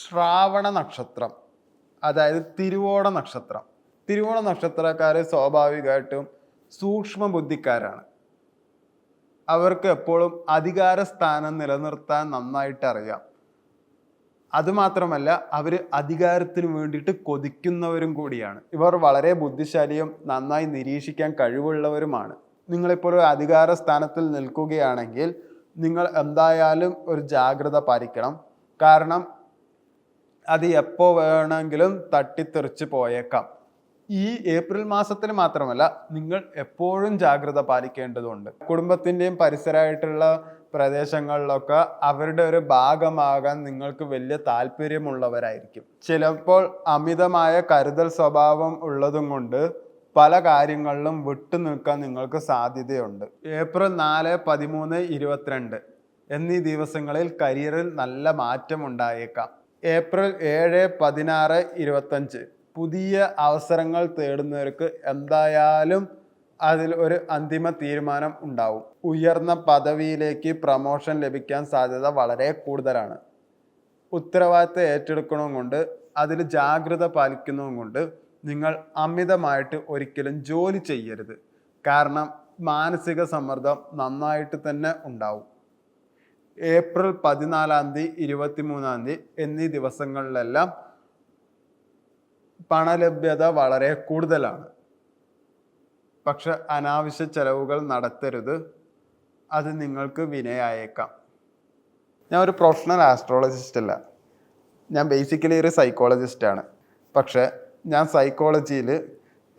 ശ്രാവണ നക്ഷത്രം. അതായത് തിരുവോണ നക്ഷത്രം. തിരുവോണ നക്ഷത്രക്കാർ സ്വാഭാവികമായിട്ടും സൂക്ഷ്മ ബുദ്ധിക്കാരാണ് അവർക്ക് എപ്പോഴും അധികാര സ്ഥാനം നിലനിർത്താൻ നന്നായിട്ട് അറിയാം അതുമാത്രമല്ല അവർ അധികാരത്തിന് വേണ്ടിയിട്ട് കൊതിക്കുന്നവരും കൂടിയാണ്. ഇവർ വളരെ ബുദ്ധിശാലിയും നന്നായി നിരീക്ഷിക്കാൻ കഴിവുള്ളവരുമാണ്. നിങ്ങളിപ്പോൾ ഒരു അധികാര സ്ഥാനത്തിൽ നിൽക്കുകയാണെങ്കിൽ നിങ്ങൾ എന്തായാലും ഒരു ജാഗ്രത പാലിക്കണം. കാരണം അത് എപ്പോൾ വേണമെങ്കിലും തട്ടിത്തെറിച്ച് പോയേക്കാം. ഈ ഏപ്രിൽ മാസത്തിൽ മാത്രമല്ല നിങ്ങൾ എപ്പോഴും ജാഗ്രത പാലിക്കേണ്ടതുണ്ട്. കുടുംബത്തിന്റെയും പരിസരമായിട്ടുള്ള പ്രദേശങ്ങളിലൊക്കെ അവരുടെ ഒരു ഭാഗമാകാൻ നിങ്ങൾക്ക് വലിയ താല്പര്യമുള്ളവരായിരിക്കും. ചിലപ്പോൾ അമിതമായ കരുതൽ സ്വഭാവം ഉള്ളതും കൊണ്ട് പല കാര്യങ്ങളിലും വിട്ടു നിൽക്കാൻ നിങ്ങൾക്ക് സാധ്യതയുണ്ട്. ഏപ്രിൽ നാല് പതിമൂന്ന് ഇരുപത്തിരണ്ട് എന്നീ ദിവസങ്ങളിൽ കരിയറിൽ നല്ല മാറ്റം ഉണ്ടായേക്കാം ഏപ്രിൽ ഏഴ് പതിനാറ് ഇരുപത്തഞ്ച്. പുതിയ അവസരങ്ങൾ തേടുന്നവർക്ക് എന്തായാലും അതിൽ ഒരു അന്തിമ തീരുമാനം ഉണ്ടാവും. ഉയർന്ന പദവിയിലേക്ക് പ്രമോഷൻ ലഭിക്കാൻ സാധ്യത വളരെ കൂടുതലാണ്. ഉത്തരവാദിത്തം ഏറ്റെടുക്കണം കൊണ്ട് അതിൽ ജാഗ്രത പാലിക്കുന്നതും കൊണ്ട് നിങ്ങൾ അമിതമായിട്ട് ഒരിക്കലും ജോലി ചെയ്യരുത്. കാരണം മാനസിക സമ്മർദ്ദം നന്നായിട്ട് തന്നെ ഉണ്ടാവും. ഏപ്രിൽ പതിനാലാം തീയതി ഇരുപത്തിമൂന്നാം തീയതി എന്നീ ദിവസങ്ങളിലെല്ലാം പണലഭ്യത വളരെ കൂടുതലാണ്. പക്ഷെ അനാവശ്യ ചെലവുകൾ നടത്തരുത്. അത് നിങ്ങൾക്ക് വിനയായേക്കാം. ഞാൻ ഒരു പ്രൊഫഷണൽ ആസ്ട്രോളജിസ്റ്റ് അല്ല. ഞാൻ ബേസിക്കലി ഒരു സൈക്കോളജിസ്റ്റാണ് പക്ഷെ ഞാൻ സൈക്കോളജിയിൽ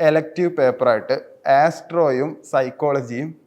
എലക്റ്റീവ് പേപ്പറായിട്ട് ആസ്ട്രോയും സൈക്കോളജിയും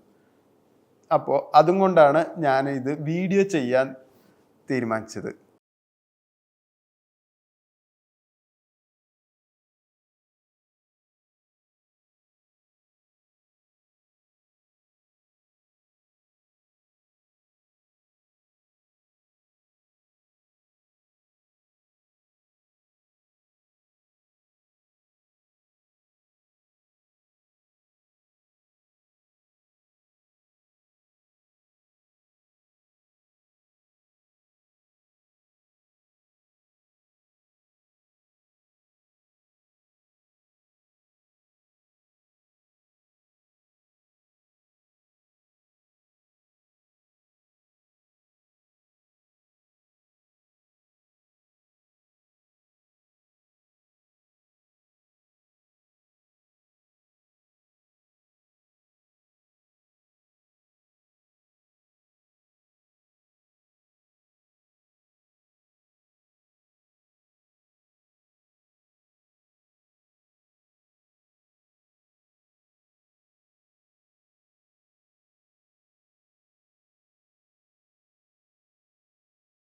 അപ്പോൾ അതും കൊണ്ടാണ് ഞാൻ ഇത് വീഡിയോ ചെയ്യാൻ തീരുമാനിച്ചത്.